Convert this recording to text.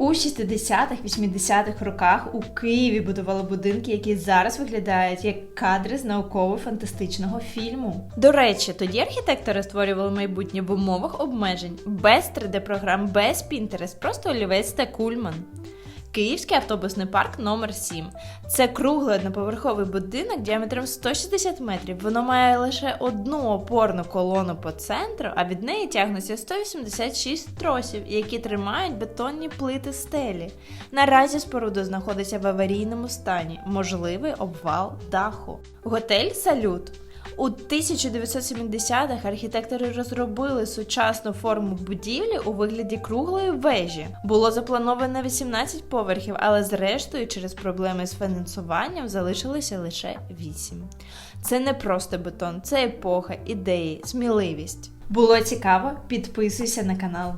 У 60-х-80-х роках у Києві будували будинки, які зараз виглядають як кадри з науково-фантастичного фільму. До речі, тоді архітектори створювали майбутнє в умовах обмежень, без 3D-програм, без Pinterest, просто олівець та кульман. Київський автобусний парк номер 7 Це круглий одноповерховий будинок діаметром 160 метрів. Воно має лише одну опорну колону по центру, а від неї тягнуться 186 тросів, які тримають бетонні плити стелі. Наразі споруда знаходиться в аварійному стані, можливий обвал даху. Готель Салют. У 1970-х архітектори розробили сучасну форму будівлі у вигляді круглої вежі. Було заплановано 18 поверхів, але зрештою, через проблеми з фінансуванням залишилося лише 8. Це не просто бетон, це епоха, ідеї, сміливість. Було цікаво? Підписуйся на канал.